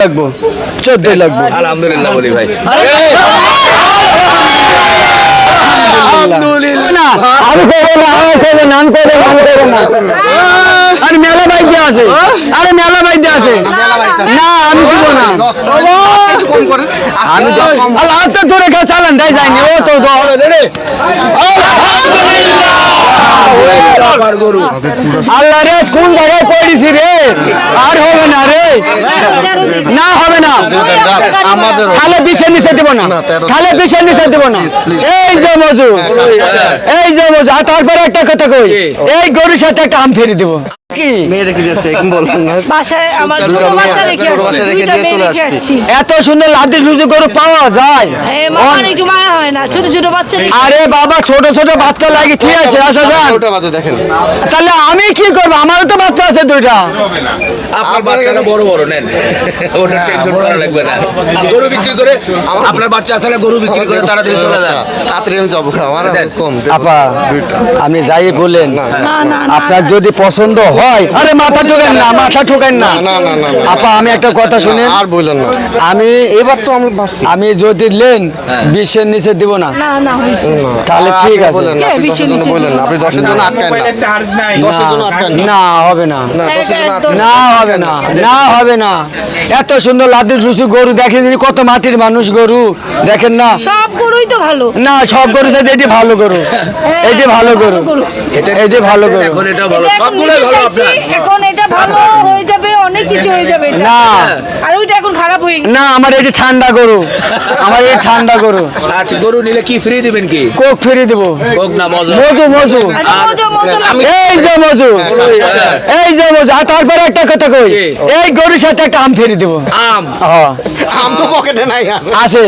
লাগবো? চোদ্দই লাগবো। আলহামদুলিল্লাহ বলি ভাই। না আমি করব না আমি করব না আমি করব না আমি করব না। আরে মেলা বাইক দিয়ে আছে। আরে মেলা বাইক দিয়ে আছে। না আমি দিব না। আমি আল্লাহ তো ধরে খেয়ে চালান তাই যায়নি। ও তো গরু আল্লাহ রে, কোন জায়গায় পড়েছি রে? আর হবে না রে। না হবে না। খালে বিষের নিচে দেবো না। খালে বিষের নিচে দিব না। এই যে মজু এই যে মজু আর তারপরে একটা কথা কই, এই গরুর সাথে একটা আম ফেরি দেবো। এত সুন্দর লাড্ডু গরু পাওয়া যায়। হয় ছোট ছোট বাচ্চা আরে বাবা ছোট ছোট বাচ্চা লাগে ঠিক আছে? যান। তাহলে আমি কি করব? আমারও তো বাচ্চা আছে দুইটা। আপনার বাচ্চাটা বড় বড় নেন। ওটা টেনশন করা লাগবে না। গরু বিক্রি করে আপনার বাচ্চা আসলে গরু বিক্রি করে তাড়াতাড়ি চলে যান। তাড়াতাড়ি আমি যাব আমার কম আপা আপনি যাই বললেন না না না। আপনার যদি পছন্দ হয় আরে মাথা ঠোকেন না মাথা ঠোকেন না। না, না, না, না। আপা আমি একটা কথা শুনেন। আর বললেন না। আমি এবার তো আমি যদি লেন বিশের নিচে দিব না। না না হয়েছে। তাহলে ঠিক আছে। না, হবে না। না হবে না। না হবে না। এত সুন্দর লাদির রুসু গরু দেখেন কত মাটির মানুষ গরু। দেখেন না। সব গরুই তো ভালো। না সব গরু চাইতে এটি ভালো গরু। এটি ভালো গরু। এটি ভালো গরু। এখন এটা ভালো এখন সবগুলোই ভালো। এখন এটা ভালো হয়ে যাবে অনেক কিছু হয়ে যাবে না। আর ওইটা এখন খারাপ হয়ে না আমার এটি ঠান্ডা গরু আমার এই ঠান্ডা গরু। আচ্ছা গরু নিলে কি ফ্রি দিবেন কি? কোক ফিরে দেবো। হোক না মজা। মজু মজু আচ্ছা, মজা মজা। এই যে মজু। হ্যাঁ। এই যে মজু। আর তারপরে একটা কথা কই এই গরুর সাথে একটা আম ফেরি দেবো। আম? হ্যাঁ, আম তো পকেটে নাই আছে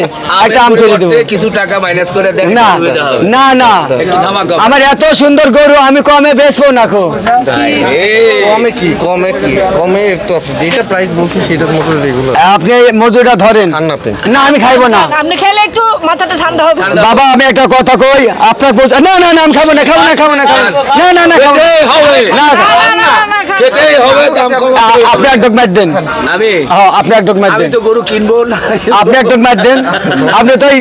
একটা আম ফেরি দেবো। কিছু টাকা মাইনাস করে দেন না না না। আমার এত সুন্দর গরু আমি কমে বেচবো না রে। কমে কি কমে কি কমে তো যেটা প্রাইস বলছি সেটা তো রেগুলার আপনি এই ধরেন খান না আপনি না আমি খাইবো না আপনি খেলে একটু মাথাটা ঠান্ডা হবে বাবা আমি একটা কথা কই আপনার না না না আমি খাব না খাব না খাব না খাব না না না না খাব না। না না, না, না, না, খা- খেতেই হবে দাম আপনি এক ডোক মার দেন আমি হ্যাঁ আপনি এক ডোক মার আমি তো গরু কিনবো না আপনি এক ডোক মার দেন আপনি তাই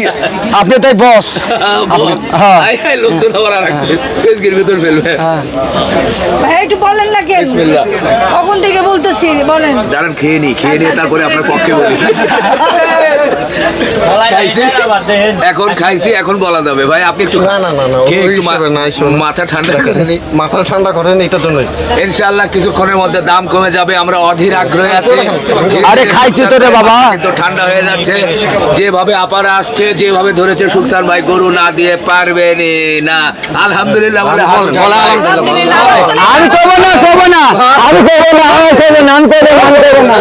আপনি তাই বস হ্যাঁ। আই আই লোকজন আবার রাখবে ফেসগির ভিতর ফেলবে ভাই একটু বলেন না কেন বিসমিল্লাহ। কখন থেকে বলতেছি বলেন। দাঁড়ান খেয়ে নি খেয়ে নিয়ে তারপরে আপনার পক্ষে বলি। এখন খাইছি এখন বলা যাবে। ভাই আপনি একটু না, না, না, না। মাথা ঠান্ডা করে নি মাথা ঠান্ডা করেন এটার জন্যই। ইনশাআল্লাহ কিছুক্ষণের মধ্যে দাম কমে যাবে আমরা অধীর আগ্রহে আছি। আরে খাইছি তো রে বাবা। কিন্তু ঠান্ডা হয়ে যাচ্ছে। যেভাবে আপারা আসছে যেভাবে ধরেছে সুখসান ভাই গরু না দিয়ে পারবেনি না আলহামদুলিল্লাহ আমি করব না করব না। আমি করব না আমি করব না আমি করব না আমি করব না।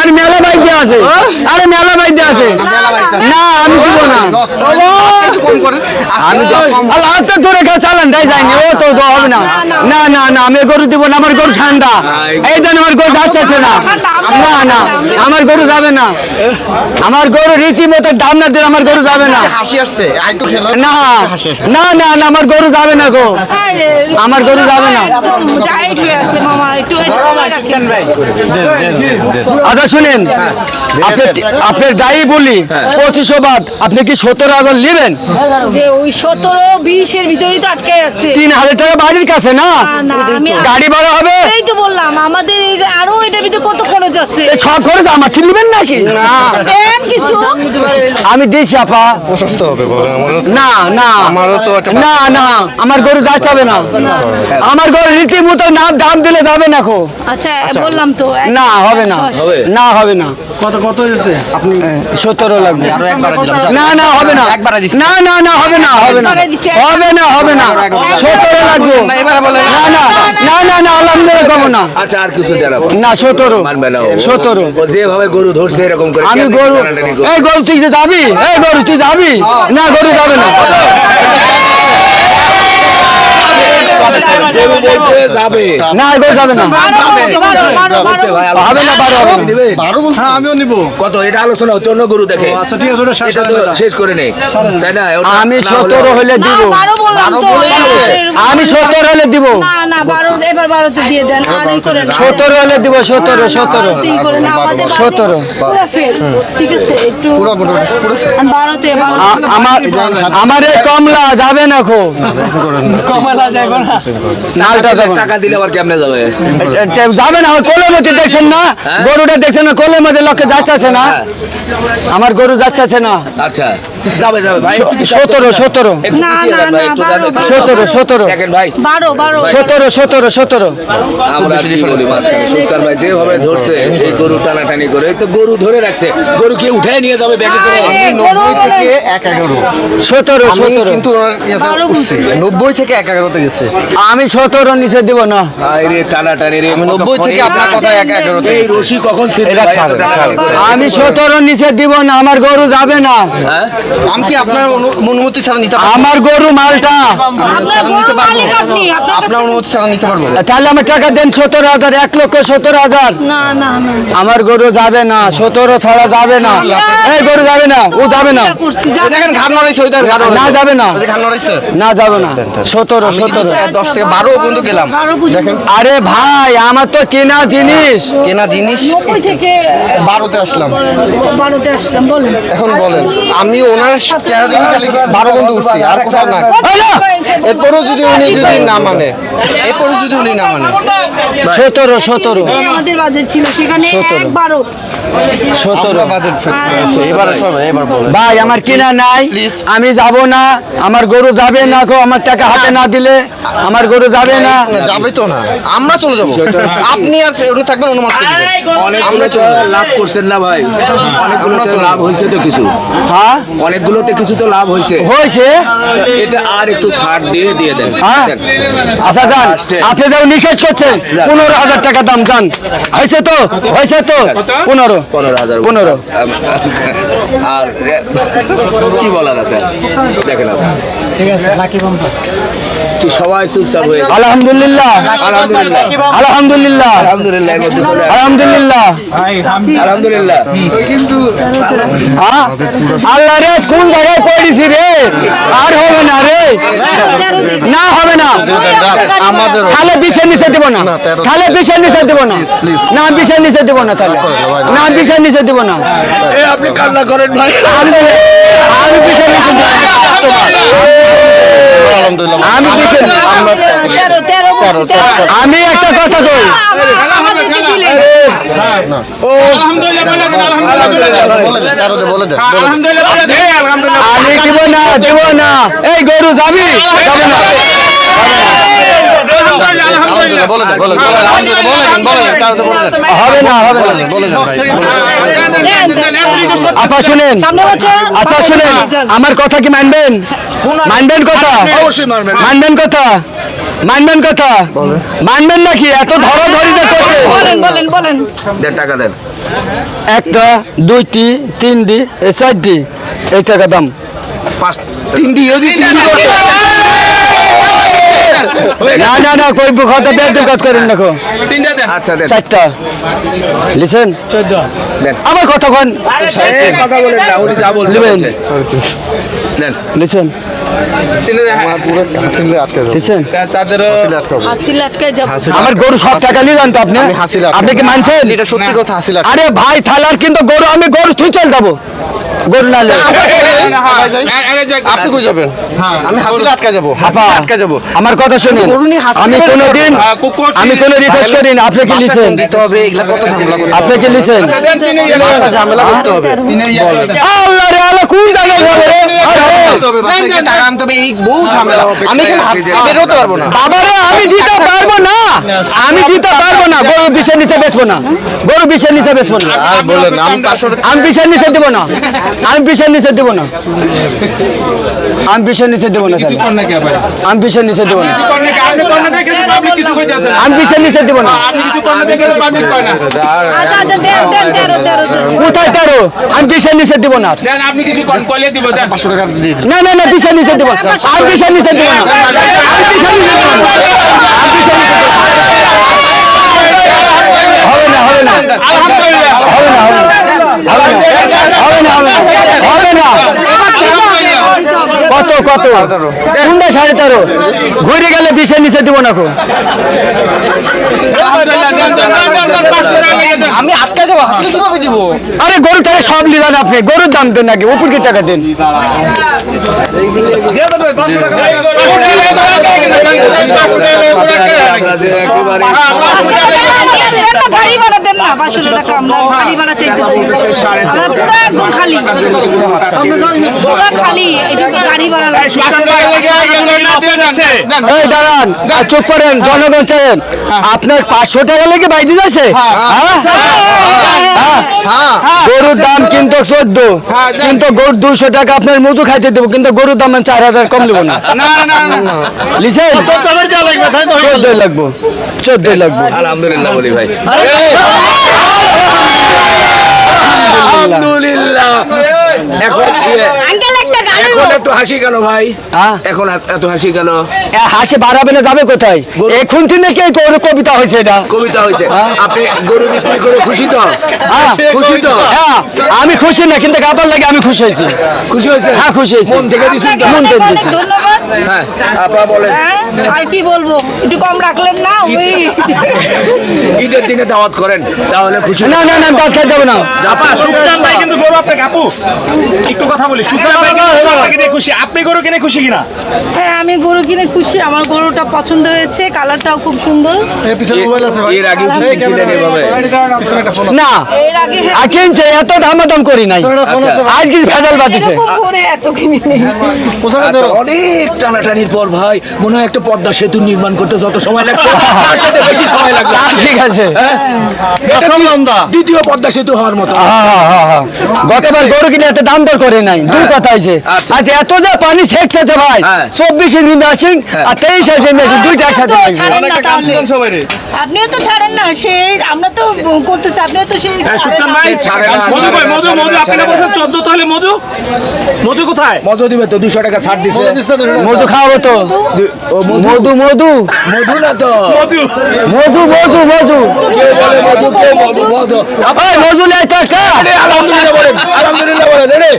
আরে মেলা বাইক আছে আরে মেলা দিয়ে আছে। না আমি দিব না। একটু আমি আল্লাহ তো ধরে খেয়ে চালান তাই যায়নি ও তো হবে না। না না। না আমি গরু দিব না আমার গরু ঠান্ডা। এই দেন আমার গরু যাচ্ছে না। না না আমার গরু যাবে না। আমার গরু রীতিমতো দাম না দিলে আমার গরু যাবে না। হাসি আসছে আর একটু খেলো। না না না না আমার গরু যাবে না গো। আমার গরু যাবে না। হয়ে আচ্ছা শুনেন আপনি আপনার যাই বলি পঁচিশশো বাদ আপনি কি সত্তর হাজার নেবেন? ওই সতেরো বিশের ভিতরেই তো আটকে আছে। তিন হাজার টাকা বাড়ির কাছে না? গাড়ি ভাড়া হবে? এই তো বললাম আমাদের আরও এটার ভিতরে কত খরচ আছে? সব খরচ আমার ঠিক নেবেন নাকি? কিছু। আমি দিয়েছি আপা। হবে না না। আমারও তো না না আমার গরু যা চাবে না। আমার গরু রীতিমতো না দাম দিলে যাবে না খো আচ্ছা বললাম তো না হবে না। না হবে না। কত কত হয়েছে? আপনি সত্তর লাগবে আরও একবার দিলাম না না হবে না। একবার দিছি। না না না হবে না হবে না। হবে না হবে না। সতেরো লাগবে। না। না না না না না আলহামদুলিল্লাহ কমো না। আচ্ছা আর কিছু জানাব? না সতেরো। মানবে না ও। সতেরো। যেভাবে গরু ধরছে এরকম করে আমি গরু এই গরু তুই যে যাবি এই গরু তুই যাবি? না গরু যাবে না। যাবে না গরু যাবে না বারো, বারো, বারো, বারো। ভাই, আলো- হবে না বারো হবে না। নেবেন? বারো বলছি হ্যাঁ আমিও নিব কত এটা আলোচনা হচ্ছে অন্য গরু দেখে আচ্ছা ঠিক আছে এটা তো শেষ করে নেই তাই না আমি সতেরো হলে দিব। আমি সত্তর হলে দিব না, না, বারো, এবার বারোতে দিয়ে দেন, আর ই করেন না। সতেরো হলে দিব সতেরো সতেরো সতেরো। আমার এই কমলা যাবে না খো বেশি করেন না। কমলা যাইব না নালটা যাবে না। টাকা দিলে আবার কেমনে যাবে যাবে না আমার কোলের মধ্যে দেখছেন না হ্যাঁ? গরুটা দেখছেন না কোলের মধ্যে লোকে যাচ্ছে না হ্যাঁ। আমার গরু যাচ্ছে না আচ্ছা যাবে যাবে ভাই সতেরো সতেরো। সতেরো সতেরো। দেখেন ভাই। বারো, বারো। সতেরো সতেরো সতেরো। আমরা আর কি বলি মাঝখানে সুলতান ভাই যেভাবে ধরছে এই গরু টানাটানি করে তো গরু ধরে রাখছে। গরু কি উঠায় নিয়ে যাবে ব্যাগে করে? নব্বই। থেকে এক এগারো। সতেরো আমি সতেরো। কিন্তু ওনার ইয়েতে নব্বই থেকে এক এগারোতে গেছে। আমি সতেরো নিচে দিব না। রে টানাটানি রে আমি নব্বই থেকে আপনার কথা এক এগারোতে এই রশি কখন? আমি সতেরো নিচে দিব না আমার গরু যাবে না। হ্যাঁ? আমি কি আপনার অনু- অনুমতি ছাড়া নিতে পারব? আমার গরু মালটা। নিতে পারব আপনার অনুমতি ছাড়া নিতে পারব। তাহলে আমার টাকা দেন সতেরো হাজার এক লক্ষ সতেরো হাজার। না, না, না। আমার গরু যাবে না সতেরো ছাড়া যাবে না। এই গরু যাবে না ও যাবে না। দেখেন ঘাট নড়াইছে ঘাট না, যাবে না। ঘাট নড়াইছে। না যাবে না। সতেরো সতেরো। দশ থেকে বারো পর্যন্ত গেলাম। আরে ভাই আমার তো কেনা জিনিস। কেনা জিনিস থেকে বারোতে আসলাম। বারোতে আসলাম বলেন। এখন বলেন আমি ওনার চেহারা দেখে খালি বারো বন্ধু উঠছি আর কোথাও না। এরপরও যদি উনি যদি না মানে এরপরও যদি উনি না মানে। সতেরো সতেরো। আমাদের বাজেট ছিল সেখানে এক সতেরো। বাজেট এবার এবার ভাই আমার কেনা নাই আমি যাব না আমার গরু যাবে না গো আমার টাকা হাতে না দিলে আমার গরু যাবে না। যাবে তো না। আমরা চলে যাব। আপনি আর উনি থাকবেন অনুমান আমরা তো। লাভ করছেন না ভাই। তো লাভ হয়েছে তো কিছু। হ্যাঁ? অনেকগুলোতে কিছু তো লাভ হয়েছে। হয়েছে? এটা আর একটু ছাড় দিয়ে দিয়ে দেন। হ্যাঁ? আচ্ছা যান। আপনি যাও নিকেশ করছেন পনেরো হাজার টাকা দাম যান। হয়েছে তো? হয়েছে তো? পনেরো। পনেরো হাজার পনেরো। আর কি বলার আছে? দেখেন আপনার। কি সবাই চুপচাপ হয়ে আলহামদুলিল্লাহ। আলহামদুলিল্লাহ। আলহামদুলিল্লাহ? আল্লাহ রে কোন জায়গায় পড়েছি রে? আর হবে না রে। না হবে না। আমাদের তাহলে বিশের নিচে দিব না। তাহলে বিশের নিচে দিব না। না বিশের নিচে দিব না তাহলে। না বিশের নিচে দিব না। এ আপনি কান্না করেন ভাই। আমি আমি বিশের নিচে দিব না। আলহামদুলিল্লাহ আমি একটা কথা কই। আমি দিব না দিব না এই গরু যাবি না হবে না হবে। আচ্ছা শুনেন আচ্ছা শুনেন আমার কথা কি মানবেন মানবেন কথা? মানবেন। কথা? মানবেন কথা? মানবেন নাকি? এত ধরো ধরিতে করছে। বলেন বলেন বলেন দেড় টাকা দেন। একটা দুইটি তিনটি এ চারটি। এই টাকা দাম। পাঁচ তিনটি যদি তিনটি করতে না না না কই কথা বেদ কাজ করেন দেখো। আচ্ছা দেন। চারটা। লিসেন দেন। আবার কথা কন। কথা বলেন না উনি যা বলছে দিবেন। বলছে। দেন। লিসেন আমার গরু সব টাকা নিয়ে যান তো আপনি। আপনি কি মানছেন? এটা সত্যি কথা হাসিলে আরে ভাই থালার কিন্তু গরু আমি গরু থুই চল যাব। গরু আপনি কই যাবেন আমি হাসিলে আটকা যাব আপা, আটকা যাব। আমার কথা শুনুন। গরু নিয়ে হাসিলে আমি কোনোদিন আমি কোনো রিকোয়েস্ট করি না আপনি কি লিসেন দিতে হবে এগুলা কত ঝামেলা করতে আপনি কি লিসেন ঝামেলা করতে হবে। আল্লাহ রে আল্লাহ কোন জায়গায় যাবে? রে আরে, করতে হবে, বাসায় গিয়ে টাকা আনতে হবে এই বহু ঝামেলা আমি এখানে বেরোতে পারব না। বাবারে আমি দিতে পারব না। আমি দিতে পারব না গরু বিষের নিচে বেচবো না। গরু বিষের নিচে বেচবো না। আর বলেন আমি আমি বিষের নিচে দিব না আমি বিষের নিচে দিব না। আমি বিষের নিচে দিব না। আমি বিষের নিচে দিব না। আমি বিষের নিচে দিব না। আচ্ছা আচ্ছা কোথায় তেরো? আমি বিষের নিচে দিব না। দেন আপনি কিছু কল কলে দিব দেন। পাঁচশো টাকা দিয়ে না না না বিশের নিচে দেবো না। আর নিচে দেবো না। নিচে দেবো না। হবে না হবে না হবে না হবে না হবে না হবে না কত? কোনটা সাড়ে তেরো? ঘুরে গেলে বিশের নিচে দিব না কো। আমি আটকে দেবো কীভাবে দিব? আরে গরু থেকে সব নিলেন আপনি গরুর দাম দেন নাকি উপর কি টাকা দেন? চুপ করেন জনগণ চাইেন আপনার পাঁচশো টাকা লেগে বাইরে যাচ্ছে? গরুর দাম কিন্তু চোদ্দ কিন্তু গরুর দুশো টাকা আপনার মজু খাইতে দেবো কিন্তু গরুর দাম চার হাজার কম দেবো না। লিখেন চোদ্দই লাগবো চোদ্দই লাগবো আলহামদুলিল্লাহ বলি ভাই। আলহামদুলিল্লাহ। এখন ইয়ে, আঙ্কেল একটা গাড়ি এখন একটু হাসি কেন ভাই? হ্যাঁ। এখন এত- এত হাসি কেন? হাসি বাড়াবে না যাবে কোথায়? এখন থেকে কে গরু কবিতা হয়েছে এটা? কবিতা হয়েছে। আপনি গরু বিক্রি করে খুশি তো? হ্যাঁ, খুশি তো। হ্যাঁ আমি খুশি না কিন্তু কাপড় লাগে আমি খুশি হয়েছি। খুশি হয়েছে? হ্যাঁ খুশি হয়েছি। মন থেকে? মন দিছি। হ্যাঁ আপা বলেন। হ্যাঁ আর কি বলব? একটু কম রাখলেন না ওই। ঈদের দিনে দাওয়াত করেন তাহলে খুশি না না না যাবে না। আপা ভাই কিন্তু গরু আপনাকে আপু। একটু কথা বলি ভাই কিন্তু গরু খুশি আপনি গরু কিনে খুশি কিনা? হ্যাঁ আমি গরু কিনে খুশি আমার গরুটা পছন্দ হয়েছে কালারটাও খুব সুন্দর। এর আগে কিনছিলেন এভাবে? না হ্যাঁ, আর কিনছে এত দামাদাম করি নাই। আজকে ভেজাল বাদিছে এত কিনে নেই আচ্ছা, অনেক টানাটানির পর ভাই মনে হয় একটা পদ্মা সেতু নির্মাণ করতে যত সময় লাগছে তার বেশি সময় লাগবে। ঠিক আছে। দ্বিতীয় পদ্মা সেতু হওয়ার মতো। হ্যাঁ, হ্যাঁ, হ্যাঁ, হ্যাঁ। গতবার গরু কিনে এত দাম দর করে নাই। দুই কথা হয়েছে। আচ্ছা। আজ এত যে পানি ছেঁকতেছে ভাই। হ্যাঁ। চব্বিশে মেশিন আর তেইশে মেশিন দুইটা একসাথে। আপনিও তো ছাড়েন না সেই আমরা তো করতেছি আপনিও তো সেই হ্যাঁ, ভাই ভাই মধু না, আপনি বলছেন চোদ্দ তাহলে মধু। মধু কোথায়? মজু দিবে তো দুশো টাকা ছাড় দিছে। মধু খাওয়াবো তো ও মধু মধু মধু মধু না তো মধু মধু মধু মধু কেউ বলে মধু কেউ মধু মধু এই মধু লাই তো একটা আলহামদুলিল্লাহ বলেন আলহামদুলিল্লাহ বলেন রে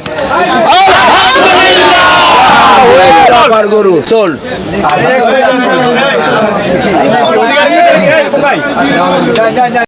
আলহামদুলিল্লাহ গরু চল ভাই